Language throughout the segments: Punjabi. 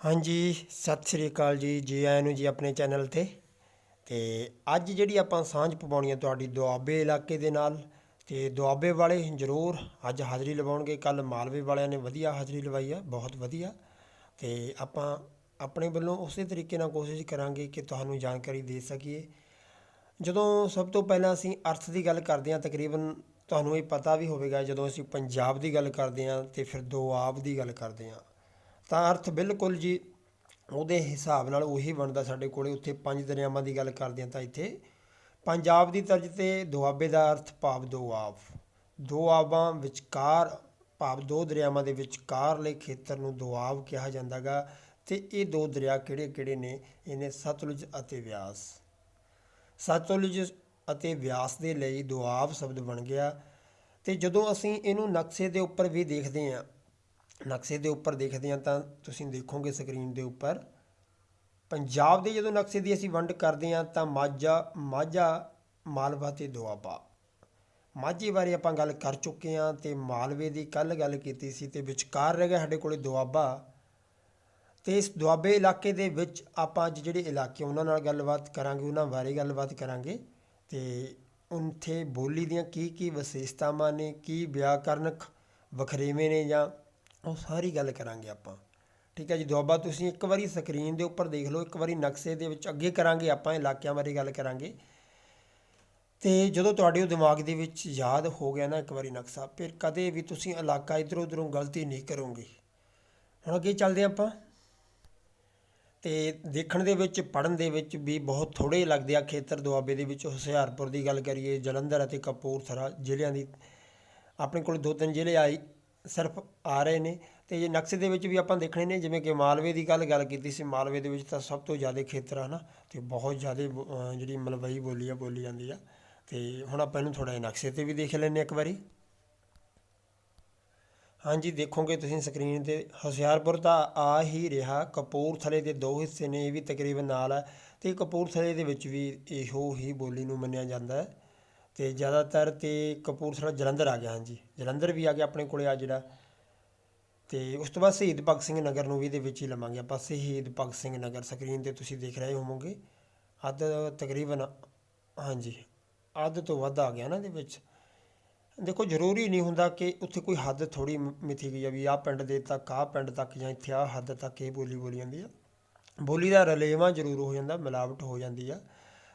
ਹਾਂਜੀ, ਸਤਿ ਸ੍ਰੀ ਅਕਾਲ ਜੀ ਜੀ ਆਇਆਂ ਨੂੰ ਜੀ ਆਪਣੇ ਚੈਨਲ ਤੇ। ਤੇ ਅੱਜ ਜਿਹੜੀ ਆਪਾਂ ਸਾਂਝ ਪਵਾਉਣੀ ਹੈ ਤੁਹਾਡੀ ਦੁਆਬੇ ਇਲਾਕੇ ਦੇ ਨਾਲ, ਤੇ ਦੁਆਬੇ ਵਾਲੇ ਜ਼ਰੂਰ ਅੱਜ ਹਾਜ਼ਰੀ ਲਵਾਉਣਗੇ। ਕੱਲ ਮਾਲਵੇ ਵਾਲਿਆਂ ਨੇ ਵਧੀਆ ਹਾਜ਼ਰੀ ਲਵਾਈ ਆ, ਬਹੁਤ ਵਧੀਆ। ਤੇ ਆਪਾਂ ਆਪਣੇ ਵੱਲੋਂ ਉਸੇ ਤਰੀਕੇ ਨਾਲ ਕੋਸ਼ਿਸ਼ ਕਰਾਂਗੇ ਕਿ ਤੁਹਾਨੂੰ ਜਾਣਕਾਰੀ ਦੇ ਸਕੀਏ। ਜਦੋਂ ਸਭ ਤੋਂ ਪਹਿਲਾਂ ਅਸੀਂ ਅਰਥ ਦੀ ਗੱਲ ਕਰਦੇ ਹਾਂ ਤਕਰੀਬਨ ਤੁਹਾਨੂੰ ਇਹ ਪਤਾ ਵੀ ਹੋਵੇਗਾ, ਜਦੋਂ ਅਸੀਂ ਪੰਜਾਬ ਦੀ ਗੱਲ ਕਰਦੇ ਹਾਂ ਤੇ ਫਿਰ ਦੁਆਬ ਦੀ ਗੱਲ ਕਰਦੇ ਹਾਂ ਤਾਂ ਅਰਥ ਬਿਲਕੁਲ ਜੀ ਉਹਦੇ ਹਿਸਾਬ ਨਾਲ ਉਹੀ ਬਣਦਾ ਸਾਡੇ ਕੋਲੇ। ਉੱਥੇ ਪੰਜ ਦਰਿਆਵਾਂ ਦੀ ਗੱਲ ਕਰਦੇ ਹਾਂ ਤਾਂ ਇੱਥੇ ਪੰਜਾਬ ਦੀ ਤਰਜ਼ ਤੇ ਦੁਆਬੇ ਦਾ ਅਰਥ ਭਾਵ ਦੁਆਬ ਦੋ ਆਬਾਂ ਵਿਚਕਾਰ ਭਾਵ ਦੋ ਦਰਿਆਵਾਂ ਦੇ ਵਿਚਕਾਰਲੇ ਖੇਤਰ ਨੂੰ ਦੁਆਬ ਕਿਹਾ ਜਾਂਦਾਗਾ ਤੇ ਇਹ ਦੋ ਦਰਿਆ ਕਿਹੜੇ ਕਿਹੜੇ ਨੇ? ਇਹਨੇ ਸਤਲੁਜ ਅਤੇ ਵਿਆਸ ਸਤਲੁਜ ਅਤੇ ਵਿਆਸ ਦੇ ਲਈ ਦੁਆਬ ਸ਼ਬਦ ਬਣ ਗਿਆ ਤੇ ਜਦੋਂ ਅਸੀਂ ਇਹਨੂੰ ਨਕਸ਼ੇ ਦੇ ਉੱਪਰ ਵੀ ਦੇਖਦੇ ਹਾਂ ਨਕਸ਼ੇ ਦੇ ਉੱਪਰ ਦੇਖਦੇ ਹਾਂ ਤਾਂ ਤੁਸੀਂ ਦੇਖੋਗੇ ਸਕਰੀਨ ਦੇ ਉੱਪਰ। ਪੰਜਾਬ ਦੇ ਜਦੋਂ ਨਕਸ਼ੇ ਦੀ ਅਸੀਂ ਵੰਡ ਕਰਦੇ ਹਾਂ ਤਾਂ ਮਾਝਾ ਮਾਝਾ, ਮਾਲਵਾ ਤੇ ਦੁਆਬਾ। ਮਾਝੇ ਬਾਰੇ ਆਪਾਂ ਗੱਲ ਕਰ ਚੁੱਕੇ ਹਾਂ ਤੇ ਮਾਲਵੇ ਦੀ ਕੱਲ ਗੱਲ ਕੀਤੀ ਸੀ ਤੇ ਵਿਚਕਾਰ ਰਹਿ ਗਿਆ ਸਾਡੇ ਕੋਲੇ ਦੁਆਬਾ। ਤੇ ਇਸ ਦੁਆਬੇ ਇਲਾਕੇ ਦੇ ਵਿੱਚ ਆਪਾਂ ਅੱਜ ਜਿਹੜੇ ਇਲਾਕੇ ਉਹਨਾਂ ਨਾਲ ਗੱਲਬਾਤ ਕਰਾਂਗੇ, ਉਹਨਾਂ ਬਾਰੇ ਗੱਲਬਾਤ ਕਰਾਂਗੇ। ਤੇ ਉੱਥੇ ਬੋਲੀ ਦੀਆਂ ਕੀ ਕੀ ਵਿਸ਼ੇਸ਼ਤਾਵਾਂ ਨੇ, ਕੀ ਵਿਆਕਰਨਕ ਵਖਰੇਵੇਂ ਨੇ ਜਾਂ ਉਹ ਸਾਰੀ ਗੱਲ ਕਰਾਂਗੇ ਆਪਾਂ। ਠੀਕ ਹੈ ਜੀ, ਦੁਆਬਾ ਤੁਸੀਂ ਇੱਕ ਵਾਰੀ ਸਕਰੀਨ ਦੇ ਉੱਪਰ ਦੇਖ ਲਓ, ਇੱਕ ਵਾਰੀ ਨਕਸ਼ੇ ਦੇ ਵਿੱਚ ਅੱਗੇ ਕਰਾਂਗੇ ਆਪਾਂ, ਇਲਾਕਿਆਂ ਬਾਰੇ ਗੱਲ ਕਰਾਂਗੇ। ਤੇ ਜਦੋਂ ਤੁਹਾਡੇ ਉਹ ਦਿਮਾਗ ਦੇ ਵਿੱਚ ਯਾਦ ਹੋ ਗਿਆ ਨਾ ਇੱਕ ਵਾਰੀ ਨਕਸ਼ਾ, ਫਿਰ ਕਦੇ ਵੀ ਤੁਸੀਂ ਇਲਾਕਾ ਇਧਰੋਂ ਉਧਰੋਂ ਗਲਤੀ ਨਹੀਂ ਕਰੋਗੇ। ਹੁਣ ਅੱਗੇ ਚੱਲਦੇ ਆਪਾਂ। ਤੇ ਦੇਖਣ ਦੇ ਵਿੱਚ ਪੜਨ ਦੇ ਵਿੱਚ ਵੀ ਬਹੁਤ ਥੋੜੇ ਲੱਗਦੇ ਆ ਖੇਤਰ ਦੁਆਬੇ ਦੇ ਵਿੱਚ। ਹੁਸ਼ਿਆਰਪੁਰ ਦੀ ਗੱਲ ਕਰੀਏ, ਜਲੰਧਰ ਅਤੇ ਕਪੂਰਥਲਾ ਜ਼ਿਲ੍ਹਿਆਂ ਦੀ, ਆਪਣੇ ਕੋਲ ਦੋ ਤਿੰਨ ਜ਼ਿਲ੍ਹੇ ਆਈ ਸਿਰਫ ਆ ਰਹੇ ਨੇ ਅਤੇ ਜੇ ਨਕਸ਼ੇ ਦੇ ਵਿੱਚ ਵੀ ਆਪਾਂ ਦੇਖਣੇ ਨੇ, ਜਿਵੇਂ ਕਿ ਮਾਲਵੇ ਦੀ ਗੱਲ ਗੱਲ ਕੀਤੀ ਸੀ, ਮਾਲਵੇ ਦੇ ਵਿੱਚ ਤਾਂ ਸਭ ਤੋਂ ਜ਼ਿਆਦਾ ਖੇਤਰ ਆ ਨਾ ਅਤੇ ਬਹੁਤ ਜ਼ਿਆਦਾ ਬੋ- ਜਿਹੜੀ ਮਲਵਈ ਬੋਲੀ ਆ, ਬੋਲੀ ਜਾਂਦੀ ਆ। ਅਤੇ ਹੁਣ ਆਪਾਂ ਇਹਨੂੰ ਥੋੜ੍ਹਾ ਜਿਹਾ ਨਕਸ਼ੇ ਤੇ ਵੀ ਦੇਖ ਲੈਂਦੇ ਹਾਂ ਇੱਕ ਵਾਰੀ। ਹਾਂਜੀ, ਦੇਖੋਗੇ ਤੁਸੀਂ ਸਕਰੀਨ ਤੇ, ਹੁਸ਼ਿਆਰਪੁਰ ਤਾਂ ਆ ਹੀ ਰਿਹਾ, ਕਪੂਰਥਲੇ ਦੇ ਦੋ ਹਿੱਸੇ ਨੇ, ਇਹ ਵੀ ਤਕਰੀਬਨ ਨਾਲ ਹੈ ਤੇ ਕਪੂਰਥਲੇ ਦੇ ਵਿੱਚ ਵੀ ਇਹੋ ਹੀ ਬੋਲੀ ਨੂੰ ਮੰਨਿਆ ਜਾਂਦਾ ਹੈ। ਅਤੇ ਜ਼ਿਆਦਾਤਰ ਤਾਂ ਕਪੂਰਥਲਾ ਜਲੰਧਰ ਆ ਗਿਆ, ਹਾਂਜੀ। ਜਲੰਧਰ ਵੀ ਆ ਗਿਆ ਆਪਣੇ ਕੋਲ ਆ ਜਿਹੜਾ। ਅਤੇ ਉਸ ਤੋਂ ਬਾਅਦ ਸ਼ਹੀਦ ਭਗਤ ਸਿੰਘ ਨਗਰ ਨੂੰ ਵੀ ਇਹਦੇ ਵਿੱਚ ਹੀ ਲਵਾਂਗੇ ਆਪਾਂ। ਸ਼ਹੀਦ ਭਗਤ ਸਿੰਘ ਨਗਰ ਸਕਰੀਨ ਤੇ ਤੁਸੀਂ ਦੇਖ ਰਹੇ ਹੋਵੋਗੇ। ਅੱਧ ਤਕਰੀਬਨ, ਹਾਂਜੀ, ਅੱਧ ਤੋਂ ਵੱਧ ਆ ਗਿਆ ਨਾ ਇਹਦੇ ਵਿੱਚ। ਦੇਖੋ, ਜ਼ਰੂਰੀ ਨਹੀਂ ਹੁੰਦਾ ਕਿ ਉੱਥੇ ਕੋਈ ਹੱਦ ਥੋੜੀ ਮਿਥੀ ਗਈ ਆ ਵੀ ਆਹ ਪਿੰਡ ਦੇ ਤੱਕ, ਆਹ ਪਿੰਡ ਤੱਕ ਜਾਂ ਇੱਥੇ ਆਹ ਹੱਦ ਤੱਕ ਇਹ ਬੋਲੀ ਬੋਲੀ ਜਾਂਦੀ ਆ। ਬੋਲੀ ਦਾ ਰਲੇਵਾਂ ਜ਼ਰੂਰ ਹੋ ਜਾਂਦਾ, ਮਿਲਾਵਟ ਹੋ ਜਾਂਦੀ ਆ।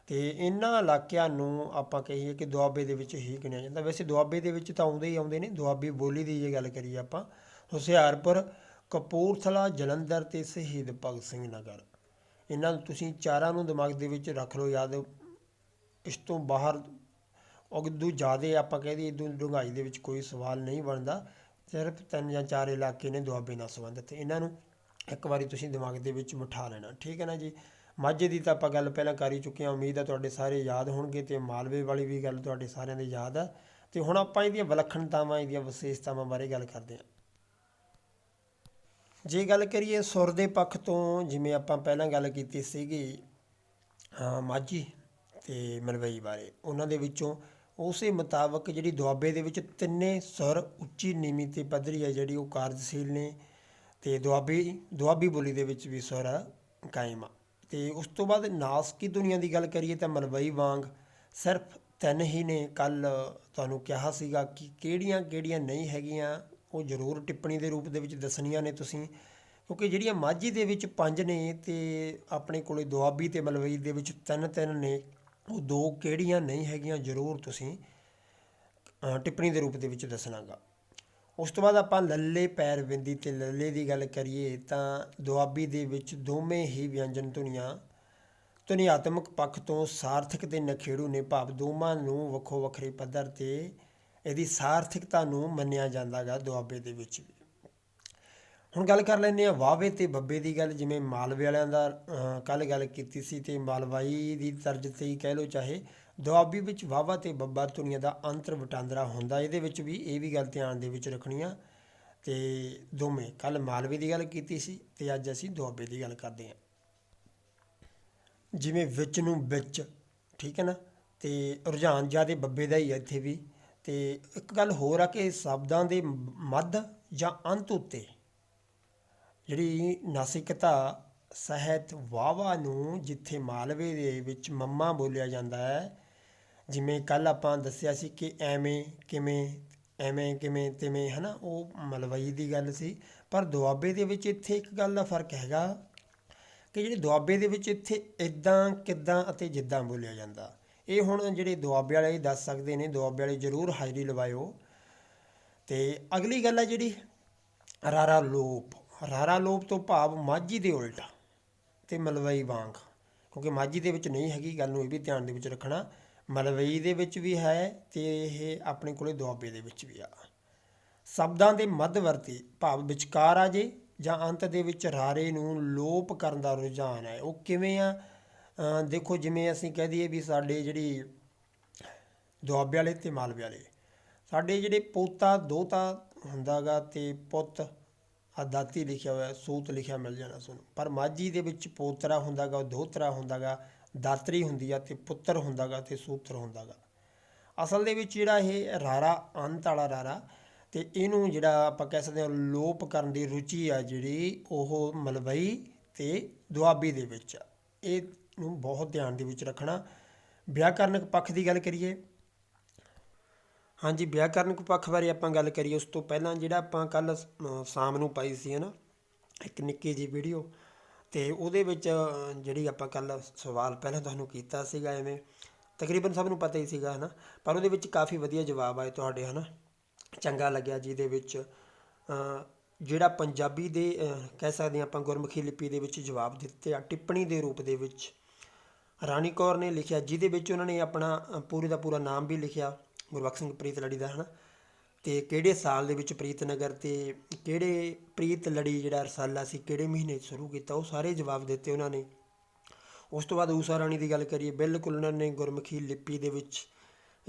ਅਤੇ ਇਹਨਾਂ ਇਲਾਕਿਆਂ ਨੂੰ ਆਪਾਂ ਕਹੀਏ ਕਿ ਦੁਆਬੇ ਦੇ ਵਿੱਚ ਹੀ ਗਿਣਿਆ ਜਾਂਦਾ। ਵੈਸੇ ਦੁਆਬੇ ਦੇ ਵਿੱਚ ਤਾਂ ਆਉਂਦੇ ਹੀ ਆਉਂਦੇ ਨੇ, ਦੁਆਬੀ ਬੋਲੀ ਦੀ ਜੇ ਗੱਲ ਕਰੀਏ ਆਪਾਂ, ਹੁਸ਼ਿਆਰਪੁਰ, ਕਪੂਰਥਲਾ, ਜਲੰਧਰ ਅਤੇ ਸ਼ਹੀਦ ਭਗਤ ਸਿੰਘ ਨਗਰ। ਇਹਨਾਂ ਨੂੰ ਤੁਸੀਂ ਚਾਰਾਂ ਨੂੰ ਦਿਮਾਗ ਦੇ ਵਿੱਚ ਰੱਖ ਲਓ, ਯਾਦ ਇਸ ਤੋਂ ਬਾਹਰ ਉਦੋਂ ਜ਼ਿਆਦਾ ਆਪਾਂ ਕਹਿ ਦਈਏ ਇਦੋਂ ਡੂੰਘਾਈ ਦੇ ਵਿੱਚ ਕੋਈ ਸਵਾਲ ਨਹੀਂ ਬਣਦਾ। ਸਿਰਫ ਤਿੰਨ ਜਾਂ ਚਾਰ ਇਲਾਕੇ ਨੇ ਦੁਆਬੇ ਨਾਲ ਸੰਬੰਧਿਤ, ਇਹਨਾਂ ਨੂੰ ਇੱਕ ਵਾਰੀ ਤੁਸੀਂ ਦਿਮਾਗ ਦੇ ਵਿੱਚ ਬਿਠਾ ਲੈਣਾ। ਠੀਕ ਹੈ ਨਾ ਜੀ? ਮਾਝੇ ਦੀ ਤਾਂ ਆਪਾਂ ਗੱਲ ਪਹਿਲਾਂ ਕਰ ਹੀ ਚੁੱਕੇ ਹਾਂ ਉਮੀਦ ਹੈ ਤੁਹਾਡੇ ਸਾਰੇ ਯਾਦ ਹੋਣਗੇ ਅਤੇ ਮਾਲਵੇ ਵਾਲੀ ਵੀ ਗੱਲ ਤੁਹਾਡੇ ਸਾਰਿਆਂ ਦੇ ਯਾਦ ਹੈ ਅਤੇ ਹੁਣ ਆਪਾਂ ਇਹਦੀਆਂ ਵਿਲੱਖਣਤਾਵਾਂ ਇਹਦੀਆਂ ਵਿਸ਼ੇਸ਼ਤਾਵਾਂ ਬਾਰੇ ਗੱਲ ਕਰਦੇ ਹਾਂ। ਜੇ ਗੱਲ ਕਰੀਏ ਸੁਰ ਦੇ ਪੱਖ ਤੋਂ ਜਿਵੇਂ ਆਪਾਂ ਪਹਿਲਾਂ ਗੱਲ ਕੀਤੀ ਸੀਗੀ ਮਾਝੀ ਤੇ ਮਲਵਈ ਬਾਰੇ ਉਹਨਾਂ ਦੇ ਵਿੱਚੋਂ ਉਸੇ ਮੁਤਾਬਕ ਜਿਹੜੀ ਦੁਆਬੇ ਦੇ ਵਿੱਚ ਤਿੰਨੇ ਸੁਰ ਉੱਚੀ ਨੀਵੀਂ ਤੇ ਪੱਧਰੀ ਹੈ ਜਿਹੜੀ ਉਹ ਕਾਰਜਸ਼ੀਲ ਨੇ ਤੇ ਦੁਆਬੀ ਦੁਆਬੀ ਬੋਲੀ ਦੇ ਵਿੱਚ ਵੀ ਸੁਰ ਆ, ਕਾਇਮ ਆ। ਤੇ ਉਸ ਤੋਂ ਬਾਅਦ ਨਾਸਕੀ ਦੁਨੀਆ ਦੀ ਗੱਲ ਕਰੀਏ ਤਾਂ ਮਲਵਈ ਵਾਂਗ ਸਿਰਫ ਤਿੰਨ ਹੀ ਨੇ। ਕੱਲ ਤੁਹਾਨੂੰ ਕਿਹਾ ਸੀਗਾ ਕਿ ਕਿਹੜੀਆਂ ਕਿਹੜੀਆਂ ਨਹੀਂ ਹੈਗੀਆਂ, ਉਹ ਜ਼ਰੂਰ ਟਿੱਪਣੀ ਦੇ ਰੂਪ ਦੇ ਵਿੱਚ ਦੱਸਣੀਆਂ ਨੇ ਤੁਸੀਂ, ਕਿਉਂਕਿ ਜਿਹੜੀਆਂ ਮਾਝੀ ਦੇ ਵਿੱਚ ਪੰਜ ਨੇ ਤੇ ਆਪਣੇ ਕੋਲੇ ਦੁਆਬੀ ਤੇ ਮਲਵਈ ਦੇ ਵਿੱਚ ਤਿੰਨ ਤਿੰਨ ਨੇ, ਉਹ ਦੋ ਕਿਹੜੀਆਂ ਨਹੀਂ ਹੈਗੀਆਂ ਜ਼ਰੂਰ ਤੁਸੀਂ ਟਿੱਪਣੀ ਦੇ ਰੂਪ ਦੇ ਵਿੱਚ ਦੱਸਣਾਗਾ। ਉਸ ਤੋਂ ਬਾਅਦ ਆਪਾਂ ਲੱਲੇ ਪੈਰ ਬਿੰਦੀ ਅਤੇ ਲੱਲੇ ਦੀ ਗੱਲ ਕਰੀਏ ਤਾਂ ਦੁਆਬੀ ਦੇ ਵਿੱਚ ਦੋਵੇਂ ਹੀ ਵਿਅੰਜਨ ਧੁਨੀਆਂ, ਧੁਨੀਆਤਮਕ ਪੱਖ ਤੋਂ ਸਾਰਥਕ ਤੇ ਨਖੇੜੂ ਨੇ ਭਾਵ ਦੋਵਾਂ ਨੂੰ ਵੱਖੋ ਵੱਖਰੇ ਪੱਧਰ ਤੇ ਇਹਦੀ ਸਾਰਥਿਕਤਾ ਨੂੰ ਮੰਨਿਆ ਜਾਂਦਾਗਾ ਦੁਆਬੇ ਦੇ ਵਿੱਚ। ਵੀ ਹੁਣ ਗੱਲ ਕਰ ਲੈਂਦੇ ਆ ਵਾਵੇ ਤੇ ਬੱਬੇ ਦੀ ਗੱਲ, ਜਿਵੇਂ ਮਾਲਵੇ ਵਾਲਿਆਂ ਦਾ ਕੱਲ ਗੱਲ ਕੀਤੀ ਸੀ ਤੇ ਮਾਲਵਾਈ ਦੀ ਤਰਜ ਤੇ ਹੀ ਕਹਿ ਲਓ ਚਾਹੇ ਦੁਆਬੀ ਵਿੱਚ ਵਾਵਾ ਤੇ ਬੱਬਾ ਧੁਨੀਆਂ ਦਾ ਅੰਤਰ ਵਟਾਂਦਰਾ ਹੁੰਦਾ, ਇਹਦੇ ਵਿੱਚ ਵੀ ਇਹ ਵੀ ਗੱਲ ਧਿਆਨ ਦੇ ਵਿੱਚ ਰੱਖਣੀ ਆ ਤੇ ਦੋਵੇਂ ਕੱਲ ਮਾਲਵੇ ਦੀ ਗੱਲ ਕੀਤੀ ਸੀ ਤੇ ਅੱਜ ਅਸੀਂ ਦੁਆਬੇ ਦੀ ਗੱਲ ਕਰਦੇ ਹਾਂ। ਜਿਵੇਂ ਵਿੱਚ ਨੂੰ ਵਿੱਚ, ਠੀਕ ਹੈ ਨਾ? ਤੇ ਰੁਝਾਨ ਜਿਆਦੇ ਬੱਬੇ ਦਾ ਹੀ ਹੈ ਇੱਥੇ ਵੀ। ਤੇ ਇੱਕ ਗੱਲ ਹੋਰ ਆ ਕਿ ਸ਼ਬਦਾਂ ਦੇ ਮੱਧ ਜਾਂ ਅੰਤ ਉੱਤੇ ਜਿਹੜੀ ਨਾਸਿਕਤਾ, ਸਹਿਤ ਵਾਵਾ ਨੂੰ ਜਿੱਥੇ ਮਾਲਵੇ ਦੇ ਵਿੱਚ ਮੰਮਾ ਬੋਲਿਆ ਜਾਂਦਾ ਹੈ ਜਿਵੇਂ ਕੱਲ੍ਹ ਆਪਾਂ ਦੱਸਿਆ ਸੀ ਕਿ ਐਵੇਂ, ਕਿਵੇਂ ਐਵੇਂ, ਕਿਵੇਂ, ਤਿਵੇਂ ਹੈ ਨਾ ਉਹ ਮਲਵਈ ਦੀ ਗੱਲ ਸੀ। ਪਰ ਦੁਆਬੇ ਦੇ ਵਿੱਚ ਇੱਥੇ ਇੱਕ ਗੱਲ ਦਾ ਫ਼ਰਕ ਹੈਗਾ ਕਿ ਜਿਹੜੇ ਦੁਆਬੇ ਦੇ ਵਿੱਚ ਇੱਥੇ ਇਦਾਂ ਕਿੱਦਾਂ ਅਤੇ ਜਿੱਦਾਂ ਬੋਲਿਆ ਜਾਂਦਾ। ਇਹ ਹੁਣ ਜਿਹੜੇ ਦੁਆਬੇ ਵਾਲੇ ਦੱਸ ਸਕਦੇ ਨੇ, ਦੁਆਬੇ ਵਾਲੇ ਜ਼ਰੂਰ ਹਾਜ਼ਰੀ ਲਵਾਇਓ। ਤੇ ਅਗਲੀ ਗੱਲ ਹੈ ਜਿਹੜੀ, ਰਾਰਾ ਲੋਪ। ਰਾਰਾ ਲੋਪ ਤੋਂ ਭਾਵ ਮਾਝੀ ਦੇ ਉਲਟ ਤੇ ਮਲਵਈ ਵਾਂਗ। ਕਿਉਂਕਿ ਮਾਝੀ ਦੇ ਵਿੱਚ ਨਹੀਂ ਹੈਗੀ, ਗੱਲ ਨੂੰ ਇਹ ਵੀ ਧਿਆਨ ਦੇ ਵਿੱਚ ਰੱਖਣਾ। ਮਲਵਈ ਦੇ ਵਿੱਚ ਵੀ ਹੈ ਤੇ ਇਹ ਆਪਣੇ ਕੋਲੇ ਦੁਆਬੇ ਦੇ ਵਿੱਚ ਵੀ ਆ। ਸ਼ਬਦਾਂ ਦੇ ਮੱਧਵਰਤੀ ਭਾਵ ਵਿਚਕਾਰ ਆ ਜੇ ਜਾਂ ਅੰਤ ਦੇ ਵਿੱਚ ਰਾਰੇ ਨੂੰ ਲੋਪ ਕਰਨ ਦਾ ਰੁਝਾਨ ਹੈ। ਉਹ ਕਿਵੇਂ ਆ? ਦੇਖੋ ਜਿਵੇਂ ਅਸੀਂ ਕਹਿ ਦਈਏ ਵੀ ਸਾਡੇ ਜਿਹੜੀ ਦੁਆਬੇ ਵਾਲੇ ਤੇ ਮਾਲਵੇ ਵਾਲੇ, ਸਾਡੇ ਜਿਹੜੇ ਪੋਤਾ ਦੋਤਾ ਹੁੰਦਾਗਾ ਤੇ ਪੁੱਤ ਆ ਦਾਤੀ ਲਿਖਿਆ ਹੋਇਆ, ਸੂਤ ਲਿਖਿਆ ਮਿਲ ਜਾਣਾ ਸਾਨੂੰ। ਪਰ ਮਾਝੀ ਦੇ ਵਿੱਚ ਪੋਤਰਾ ਹੁੰਦਾਗਾ ਦੋਤਰਾ ਹੁੰਦਾਗਾ ਦਾਤਰੀ ਹੁੰਦੀ ਆ ਤੇ ਪੁੱਤਰ ਹੁੰਦਾਗਾ ਤੇ ਸੂਤਰ ਹੁੰਦਾਗਾ। ਅਸਲ ਦੇ ਵਿੱਚ ਜਿਹੜਾ ਇਹ ਰਾਰਾ, ਅੰਤ ਵਾਲਾ ਰਾਰਾ, ਤੇ ਇਹਨੂੰ ਜਿਹੜਾ ਆਪਾਂ ਕਹਿ ਸਕਦੇ ਹਾਂ ਲੋਪ ਕਰਨ ਦੀ ਰੁਚੀ ਆ ਜਿਹੜੀ ਉਹ ਮਲਵਈ ਤੇ ਦੁਆਬੀ ਦੇ ਵਿੱਚ ਆ। ਇਹ ਨੂੰ ਬਹੁਤ ਧਿਆਨ ਦੇ ਵਿੱਚ ਰੱਖਣਾ। ਵਿਆਕਰਨਕ ਪੱਖ ਦੀ ਗੱਲ ਕਰੀਏ। ਹਾਂਜੀ, ਵਿਆਕਰਨਕ ਪੱਖ ਬਾਰੇ ਆਪਾਂ ਗੱਲ ਕਰੀਏ, ਉਸ ਤੋਂ ਪਹਿਲਾਂ ਜਿਹੜਾ ਆਪਾਂ ਕੱਲ ਸ਼ਾਮ ਨੂੰ ਪਾਈ ਸੀ ਹਨਾ, ਇੱਕ ਨਿੱਕੀ ਜੀ ਵੀਡੀਓ ਤੇ ਉਹਦੇ ਵਿੱਚ ਜਿਹੜੀ ਆਪਾਂ ਕੱਲ ਸਵਾਲ ਪਹਿਲਾਂ ਤੁਹਾਨੂੰ ਕੀਤਾ ਸੀਗਾ ਐਵੇਂ, ਤਕਰੀਬਨ ਸਭ ਨੂੰ ਪਤਾ ਹੀ ਸੀਗਾ, ਹਨਾ? ਪਰ ਉਹਦੇ ਵਿੱਚ ਕਾਫੀ ਵਧੀਆ ਜਵਾਬ ਆਏ ਤੁਹਾਡੇ, ਹਨਾ? ਚੰਗਾ ਲੱਗਿਆ ਜਿਹਦੇ ਵਿੱਚ ਜਿਹੜਾ ਪੰਜਾਬੀ ਦੇ ਕਹਿ ਸਕਦੇ ਹਾਂ ਆਪਾਂ ਗੁਰਮੁਖੀ ਲਿਪੀ ਦੇ ਵਿੱਚ ਜਵਾਬ ਦਿੱਤੇ ਆ, ਟਿੱਪਣੀ ਦੇ ਰੂਪ ਦੇ ਵਿੱਚ, ਰਾਣੀ ਕੌਰ ਨੇ ਲਿਖਿਆ, ਜਿਹਦੇ ਵਿੱਚ ਉਹਨਾਂ ਨੇ ਆਪਣਾ ਪੂਰੇ ਦਾ ਪੂਰਾ ਨਾਮ ਵੀ ਲਿਖਿਆ, ਗੁਰਬਖਸ਼ ਸਿੰਘ ਪ੍ਰੀਤ ਲੜੀ ਦਾ, ਹਨਾ? ਅਤੇ ਕਿਹੜੇ ਸਾਲ ਦੇ ਵਿੱਚ ਪ੍ਰੀਤ ਨਗਰ ਅਤੇ ਕਿਹੜੇ ਪ੍ਰੀਤ ਲੜੀ ਜਿਹੜਾ ਰਸਾਲਾ ਸੀ, ਕਿਹੜੇ ਮਹੀਨੇ 'ਚ ਸ਼ੁਰੂ ਕੀਤਾ, ਉਹ ਸਾਰੇ ਜਵਾਬ ਦਿੱਤੇ ਉਹਨਾਂ ਨੇ। ਉਸ ਤੋਂ ਬਾਅਦ ਊਸ਼ਾ ਰਾਣੀ ਦੀ ਗੱਲ ਕਰੀਏ, ਬਿਲਕੁਲ ਉਹਨਾਂ ਨੇ ਗੁਰਮੁਖੀ ਲਿਪੀ ਦੇ ਵਿੱਚ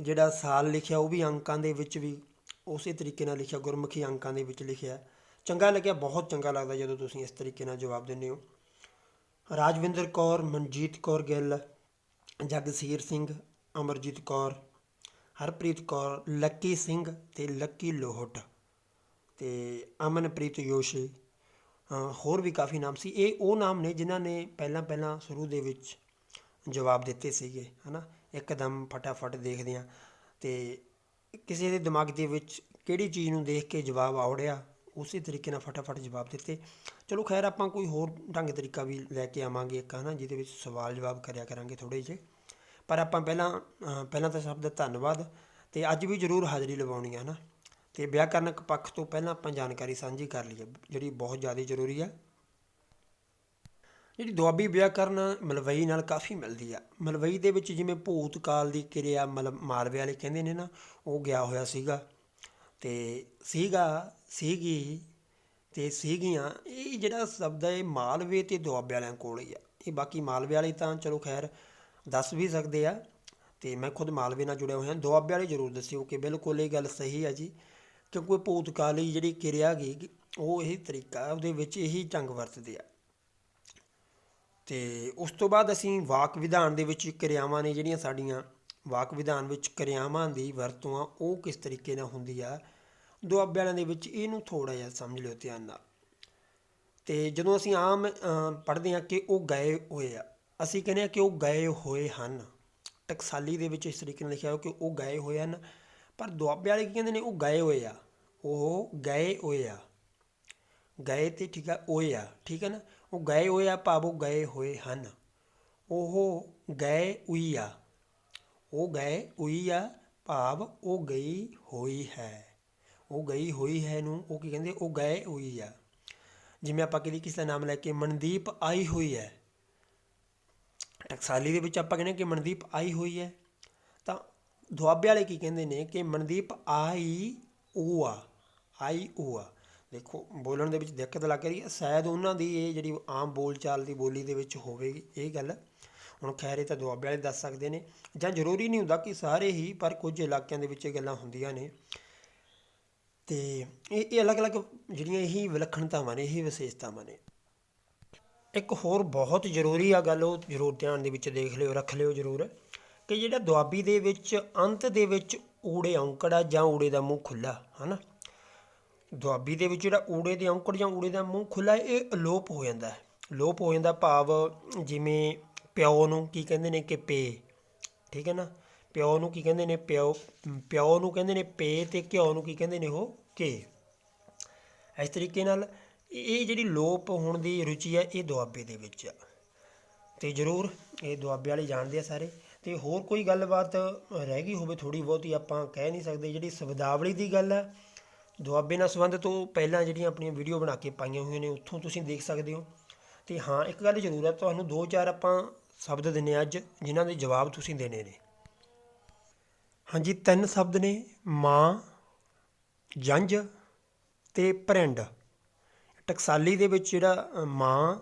ਜਿਹੜਾ ਸਾਲ ਲਿਖਿਆ, ਉਹ ਵੀ ਅੰਕਾਂ ਦੇ ਵਿੱਚ ਵੀ ਉਸੇ ਤਰੀਕੇ ਨਾਲ ਲਿਖਿਆ, ਗੁਰਮੁਖੀ ਅੰਕਾਂ ਦੇ ਵਿੱਚ ਲਿਖਿਆ। ਚੰਗਾ ਲੱਗਿਆ, ਬਹੁਤ ਚੰਗਾ ਲੱਗਦਾ ਜਦੋਂ ਤੁਸੀਂ ਇਸ ਤਰੀਕੇ ਨਾਲ ਜਵਾਬ ਦਿੰਦੇ ਹੋ। ਰਾਜਵਿੰਦਰ ਕੌਰ, ਮਨਜੀਤ ਕੌਰ ਗਿੱਲ, ਜਗਸੀਰ ਸਿੰਘ, ਅਮਰਜੀਤ ਕੌਰ ਹਰਪ੍ਰੀਤ ਕੌਰ, ਲੱਕੀ ਸਿੰਘ ਅਤੇ ਲੱਕੀ ਲੋਹਟ ਅਤੇ ਅਮਨਪ੍ਰੀਤ ਜੋਸ਼ੀ। ਹੋਰ ਵੀ ਕਾਫੀ ਨਾਮ ਸੀ। ਇਹ ਉਹ ਨਾਮ ਨੇ ਜਿਨ੍ਹਾਂ ਨੇ ਪਹਿਲਾਂ ਪਹਿਲਾਂ ਸ਼ੁਰੂ ਦੇ ਵਿੱਚ ਜਵਾਬ ਦਿੱਤੇ ਸੀਗੇ ਹੈ ਨਾ ਇੱਕਦਮ ਫਟਾਫਟ ਦੇਖਦੇ ਆ ਤੇ ਕਿਸੇ ਦੇ ਦਿਮਾਗ ਦੇ ਵਿੱਚ ਕਿਹੜੀ ਚੀਜ਼ ਨੂੰ ਦੇਖ ਕੇ ਜਵਾਬ ਆਉੜਿਆ, ਉਸੇ ਤਰੀਕੇ ਨਾਲ ਫਟਾਫਟ ਜਵਾਬ ਦਿੱਤੇ। ਚਲੋ ਖੈਰ, ਆਪਾਂ ਕੋਈ ਹੋਰ ਢੰਗ ਤਰੀਕਾ ਵੀ ਲੈ ਕੇ ਆਵਾਂਗੇ ਇੱਕ, ਹਨਾ? ਜਿਹਦੇ ਵਿੱਚ ਸਵਾਲ ਜਵਾਬ ਕਰਿਆ ਕਰਾਂਗੇ ਥੋੜੇ ਜਿਹੇ। ਪਰ ਆਪਾਂ ਪਹਿਲਾਂ ਪਹਿਲਾਂ ਤਾਂ ਸਭ ਦਾ ਧੰਨਵਾਦ ਅਤੇ ਅੱਜ ਵੀ ਜ਼ਰੂਰ ਹਾਜ਼ਰੀ ਲਵਾਉਣੀ ਹੈ ਨਾ। ਅਤੇ ਵਿਆਕਰਨਕ ਪੱਖ ਤੋਂ ਪਹਿਲਾਂ ਆਪਾਂ ਜਾਣਕਾਰੀ ਸਾਂਝੀ ਕਰ ਲਈਏ, ਜਿਹੜੀ ਬਹੁਤ ਜ਼ਿਆਦਾ ਜ਼ਰੂਰੀ ਆ। ਜਿਹੜੀ ਦੁਆਬੀ ਵਿਆਕਰਨ ਮਲਵਈ ਨਾਲ ਕਾਫੀ ਮਿਲਦੀ ਆ। ਮਲਵਈ ਦੇ ਵਿੱਚ ਜਿਵੇਂ ਭੂਤ ਕਾਲ ਦੀ ਕਿਰਿਆ ਮਲ, ਮਾਲਵੇ ਵਾਲੇ ਕਹਿੰਦੇ ਨੇ ਨਾ, ਉਹ ਗਿਆ ਹੋਇਆ ਸੀਗਾ। ਤੇ ਸੀਗਾ, ਸੀਗੀ ਤੇ ਸੀਗੀਆਂ, ਇਹ ਜਿਹੜਾ ਸ਼ਬਦ ਹੈ ਇਹ ਮਾਲਵੇ ਤੇ ਦੁਆਬੇ ਵਾਲਿਆਂ ਕੋਲ ਹੀ ਆ। ਇਹ ਬਾਕੀ ਮਾਲਵੇ ਵਾਲੇ ਤਾਂ ਚਲੋ ਖੈਰ ਦੱਸ ਵੀ ਸਕਦੇ ਆ ਤੇ ਮੈਂ ਖੁਦ ਮਾਲਵੇ ਨਾਲ ਜੁੜਿਆ ਹੋਇਆ ਦੁਆਬੇ ਵਾਲੇ ਜ਼ਰੂਰ ਦੱਸਿਓ ਕਿ ਬਿਲਕੁਲ ਇਹ ਗੱਲ ਸਹੀ ਆ ਜੀ, ਕਿਉਂਕਿ ਭੂਤਕਾਲੀ ਜਿਹੜੀ ਕਿਰਿਆ ਗਈ, ਉਹ ਇਹ ਤਰੀਕਾ ਉਹਦੇ ਵਿੱਚ ਇਹੀ ਢੰਗ ਵਰਤਦੇ ਆ। ਤੇ ਉਸ ਤੋਂ ਬਾਅਦ ਅਸੀਂ ਵਾਕ ਵਿਧਾਨ ਦੇ ਵਿੱਚ ਕਿਰਿਆਵਾਂ ਨੇ ਜਿਹੜੀਆਂ ਸਾਡੀਆਂ ਵਾਕ ਵਿਧਾਨ ਵਿੱਚ ਕਿਰਿਆਵਾਂ ਦੀ ਵਰਤੋਂ ਆ, ਉਹ ਕਿਸ ਤਰੀਕੇ ਨਾਲ ਹੁੰਦੀ ਆ ਦੁਆਬੇ ਵਾਲਿਆਂ ਦੇ ਵਿੱਚ ਇਹਨੂੰ ਥੋੜਾ ਜਿਹਾ ਸਮਝ ਲਿਓ ਧਿਆਨ ਨਾਲ। ਤੇ ਜਦੋਂ ਅਸੀਂ ਆਮ ਪੜ੍ਹਦੇ ਹਾਂ ਕਿ ਉਹ ਗਏ ਹੋਏ ਆ ਅਸੀਂ ਕਹਿੰਦੇ ਹਾਂ ਕਿ ਉਹ ਗਏ ਹੋਏ ਹਨ। ਟਕਸਾਲੀ ਦੇ ਵਿੱਚ ਇਸ ਤਰੀਕੇ ਨਾਲ ਲਿਖਿਆ ਹੋਇਆ ਕਿ ਉਹ ਗਏ ਹੋਏ ਹਨ। ਪਰ ਦੁਆਬੇ ਵਾਲੇ ਕੀ ਕਹਿੰਦੇ ਨੇ? ਉਹ ਗਏ ਹੋਏ ਆ। ਉਹ ਗਏ ਹੋਏ ਆ। ਗਏ ਤੇ ਠੀਕ ਆ, ਹੋਏ ਆ। ਠੀਕ ਹੈ ਨਾ? ਉਹ ਗਏ ਹੋਏ ਆ, ਭਾਵ ਉਹ ਗਏ ਹੋਏ ਹਨ। ਉਹ ਗਏ ਉਈ ਆ। ਉਹ ਗਏ ਉਈ ਆ, ਭਾਵ ਉਹ ਗਈ ਹੋਈ ਹੈ। ਉਹ ਗਈ ਹੋਈ ਹੈ ਨੂੰ ਉਹ ਕੀ ਕਹਿੰਦੇ? ਉਹ ਗਏ ਹੋਈ ਆ। ਜਿਵੇਂ ਆਪਾਂ ਕਿਹਦੀ ਕਿਸੇ ਦਾ ਨਾਮ ਲੈ ਕੇ ਮਨਦੀਪ ਆਈ ਹੋਈ ਹੈ। ਟਕਸਾਲੀ ਦੇ ਵਿੱਚ ਆਪਾਂ ਕਹਿੰਦੇ ਕਿ ਮਨਦੀਪ ਆਈ ਹੋਈ ਹੈ। ਤਾਂ ਦੁਆਬੇ ਵਾਲੇ ਕੀ ਕਹਿੰਦੇ ਨੇ ਕਿ ਮਨਦੀਪ ਆਈ ਓ ਆ, ਆਈ ਓ ਆ। ਦੇਖੋ, ਬੋਲਣ ਦੇ ਵਿੱਚ ਦਿੱਕਤ ਲੱਗ ਰਹੀ ਹੈ। ਸ਼ਾਇਦ ਉਹਨਾਂ ਦੀ ਇਹ ਜਿਹੜੀ ਆਮ ਬੋਲਚਾਲ ਦੀ ਬੋਲੀ ਦੇ ਵਿੱਚ ਹੋਵੇਗੀ ਇਹ ਗੱਲ। ਹੁਣ ਖੈਰ, ਇਹ ਤਾਂ ਦੁਆਬੇ ਵਾਲੇ ਦੱਸ ਸਕਦੇ ਨੇ। ਜਾਂ ਜ਼ਰੂਰੀ ਨਹੀਂ ਹੁੰਦਾ ਕਿ ਸਾਰੇ ਹੀ, ਪਰ ਕੁਝ ਇਲਾਕਿਆਂ ਦੇ ਵਿੱਚ ਇਹ ਗੱਲਾਂ ਹੁੰਦੀਆਂ ਨੇ। ਤੇ ਇਹ ਇਹ ਅਲੱਗ-ਅਲੱਗ ਜਿਹੜੀਆਂ ਇਹੀ ਵਿਲੱਖਣਤਾਵਾਂ ਨੇ, ਇਹੀ ਵਿਸ਼ੇਸ਼ਤਾਵਾਂ ਨੇ। ਇੱਕ ਹੋਰ ਬਹੁਤ ਜ਼ਰੂਰੀ ਆ ਗੱਲ, ਉਹ ਜ਼ਰੂਰ ਧਿਆਨ ਦੇ ਵਿੱਚ ਦੇਖ ਲਿਓ, ਰੱਖ ਲਿਓ ਜ਼ਰੂਰ, ਕਿ ਜਿਹੜਾ ਦੁਆਬੀ ਦੇ ਵਿੱਚ, ਅੰਤ ਦੇ ਵਿੱਚ ਊੜੇ ਔਂਕੜ ਆ ਜਾਂ ਊੜੇ ਦਾ ਮੂੰਹ ਖੁੱਲਾ ਹਨਾ? ਦੁਆਬੀ ਦੇ ਵਿੱਚ ਜਿਹੜਾ ਊੜੇ ਦੇ ਔਂਕੜ ਜਾਂ ਊੜੇ ਦਾ ਮੂੰਹ ਖੁੱਲਾ ਇਹ ਅਲੋਪ ਹੋ ਜਾਂਦਾ ਹੈ। ਅਲੋਪ ਹੋ ਜਾਂਦਾ ਭਾਵ ਜਿਵੇਂ ਪਿਓ ਨੂੰ ਕੀ ਕਹਿੰਦੇ ਨੇ ਕਿ ਪੇ, ਠੀਕ ਹੈ ਨਾ? ਪਿਓ ਨੂੰ ਕੀ ਕਹਿੰਦੇ ਨੇ ਪਿਓ ਪਿਓ ਨੂੰ ਕਹਿੰਦੇ ਨੇ ਪੇ ਤੇ ਘਿਓ ਨੂੰ ਕੀ ਕਹਿੰਦੇ ਨੇ ਉਹ ਕੇ। ਇਸ ਤਰੀਕੇ ਨਾਲ ਇਹ ਜਿਹੜੀ ਲੋਪ ਹੋਣ ਦੀ ਰੁਚੀ ਹੈ ਇਹ ਦੁਆਬੇ ਦੇ ਵਿੱਚ ਆ। ਤੇ ਜ਼ਰੂਰ ਇਹ ਦੁਆਬੇ ਵਾਲੇ ਜਾਣਦੇ ਆ ਸਾਰੇ। ਤੇ ਹੋਰ ਕੋਈ ਗੱਲਬਾਤ ਰਹਿ ਗਈ ਹੋਵੇ ਥੋੜੀ ਬਹੁਤੀ, ਆਪਾਂ ਕਹਿ ਨਹੀਂ ਸਕਦੇ। ਜਿਹੜੀ ਸ਼ਬਦਾਵਲੀ ਦੀ ਗੱਲ ਹੈ, ਦੁਆਬੇ ਨਾਲ ਸੰਬੰਧ ਤੋਂ ਪਹਿਲਾਂ ਜਿਹੜੀਆਂ ਆਪਣੀਆਂ ਵੀਡੀਓ ਬਣਾ ਕੇ ਪਾਈਆਂ ਹੋਈਆਂ ਨੇ, ਉੱਥੋਂ ਤੁਸੀਂ ਦੇਖ ਸਕਦੇ ਹੋ। ਤੇ ਹਾਂ, ਇੱਕ ਗੱਲ ਜ਼ਰੂਰ ਹੈ, ਤੁਹਾਨੂੰ ਦੋ ਚਾਰ ਆਪਾਂ ਸ਼ਬਦ ਦਿੰਨੇ ਆ ਅੱਜ, ਜਿਨ੍ਹਾਂ ਦੇ ਜਵਾਬ ਤੁਸੀਂ ਦੇਣੇ ਨੇ। ਹਾਂਜੀ, ਤਿੰਨ ਸ਼ਬਦ ਨੇ ਮਾਂ, ਜੰਝ ਤੇ ਭਰਿੰਡ। ਟਕਸਾਲੀ ਦੇ ਵਿੱਚ ਜਿਹੜਾ ਮਾਂ,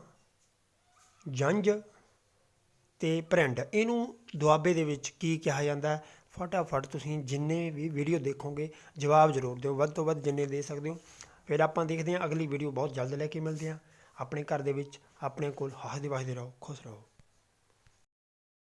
ਜੰਝ ਅਤੇ ਭਰਿੰਡ, ਇਹਨੂੰ ਦੁਆਬੇ ਦੇ ਵਿੱਚ ਕੀ ਕਿਹਾ ਜਾਂਦਾ ਫਟਾਫਟ ਤੁਸੀਂ ਜਿੰਨੇ ਵੀ ਵੀਡੀਓ ਦੇਖੋਗੇ, ਜਵਾਬ ਜ਼ਰੂਰ ਦਿਓ। ਵੱਧ ਤੋਂ ਵੱਧ ਜਿੰਨੇ ਦੇ ਸਕਦੇ ਹੋ। ਫਿਰ ਆਪਾਂ ਦੇਖਦੇ ਹਾਂ, ਅਗਲੀ ਵੀਡੀਓ ਬਹੁਤ ਜਲਦ ਲੈ ਕੇ ਮਿਲਦੇ ਹਾਂ। ਆਪਣੇ ਘਰ ਦੇ ਵਿੱਚ, ਆਪਣੇ ਕੋਲ ਹੱਸਦੇ ਵਸਦੇ ਰਹੋ, ਖੁਸ਼ ਰਹੋ।